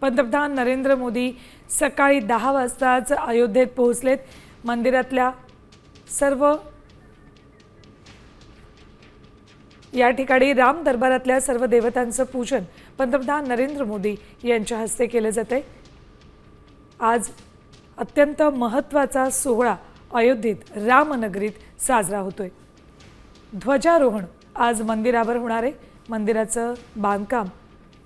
पंतप्रधान नरेंद्र मोदी सकाळी दहा वाजताच अयोध्येत पोहोचलेत. मंदिरातल्या सर्व या ठिकाणी राम दरबारातल्या सर्व देवतांचं पूजन पंतप्रधान नरेंद्र मोदी यांच्या हस्ते केलं जाते आज अत्यंत महत्त्वाचा सोहळा अयोध्येत रामनगरीत साजरा होतोय. ध्वजारोहण आज मंदिरावर होणार आहे. मंदिराचं बांधकाम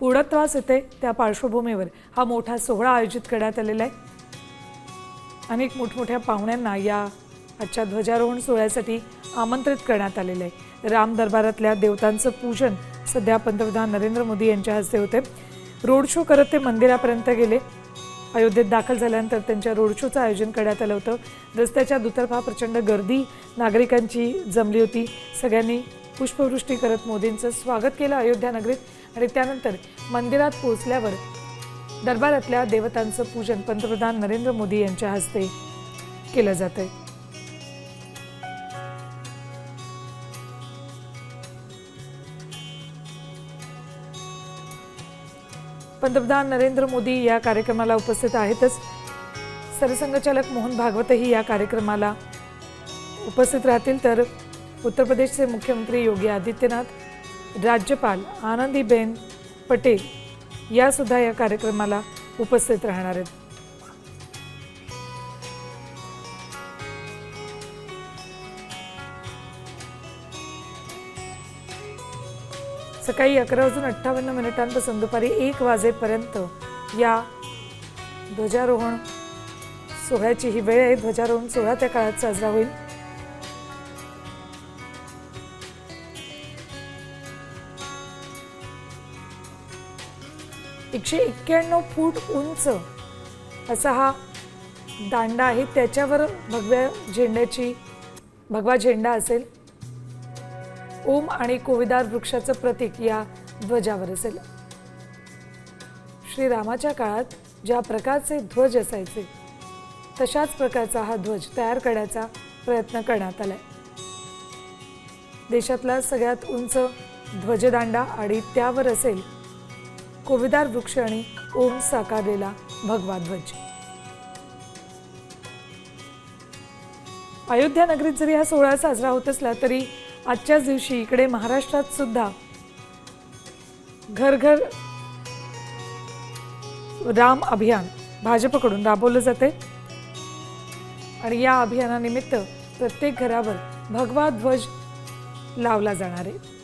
पूर्णत्वास येते त्या पार्श्वभूमीवर. हा मोठा सोहळा आयोजित करण्यात आलेला आहे. अनेक मोठमोठ्या पाहुण्यांना या आजच्या ध्वजारोहण सोहळ्यासाठी आमंत्रित करण्यात आलेलं आहे. राम दरबारातल्या देवतांचं पूजन सध्या पंतप्रधान नरेंद्र मोदी यांच्या हस्ते होते रोड शो करत ते मंदिरापर्यंत गेले. अयोध्येत दाखल झाल्यानंतर त्यांच्या रोड शोचं आयोजन करण्यात आलं होतं. रस्त्याच्या दुतर्फा प्रचंड गर्दी नागरिकांची जमली होती. सगळ्यांनी पुष्पवृष्टी करत मोदींचं स्वागत केलं अयोध्या नगरीत आणि त्यानंतर मंदिरात पोहोचल्यावर दरबारातल्या देवतांचं पूजन पंतप्रधान नरेंद्र मोदी यांच्या हस्ते केलं जातं पंतप्रधान नरेंद्र मोदी या कार्यक्रमाला उपस्थित आहेतच. सरसंघचालक मोहन भागवतही या कार्यक्रमाला उपस्थित राहतील तर उत्तर प्रदेशचे मुख्यमंत्री योगी आदित्यनाथ राज्यपाल आनंदीबेन पटेल यासुद्धा या कार्यक्रमाला उपस्थित राहणार आहेत. सकाळी अकरा वाजून अठ्ठावन्न मिनिटांपासून दुपारी एक वाजेपर्यंत या ध्वजारोहण सोहळ्याची ही वेळ आहे. ध्वजारोहण सोहळा त्या काळात साजरा होईल. एकशे एक्क्याण्णव फूट उंच असा हा दांडा आहे. त्याच्यावर भगव्या झेंड्याची भगवा झेंडा असेल. ओम आणि कोविदार वृक्षाचं प्रतीक या ध्वजावर असेल. श्रीरामाच्या काळात ज्या प्रकारचे ध्वज असायचे तशाच प्रकारचा हा ध्वज तयार करण्याचा प्रयत्न करण्यात आलाय. देशातला सगळ्यात उंच ध्वजदांडा आणि त्यावर असेल कोविदार वृक्ष आणि ओम साकारलेला भगवा ध्वज. अयोध्या नगरीत जरी हा सोहळा साजरा होत असला तरी आजच्याच दिवशी इकडे महाराष्ट्रात सुद्धा घर घर राम अभियान भाजपकडून राबवलं जाते. आणि या अभियानानिमित्त प्रत्येक घरावर भगवा ध्वज लावला जाणार आहे.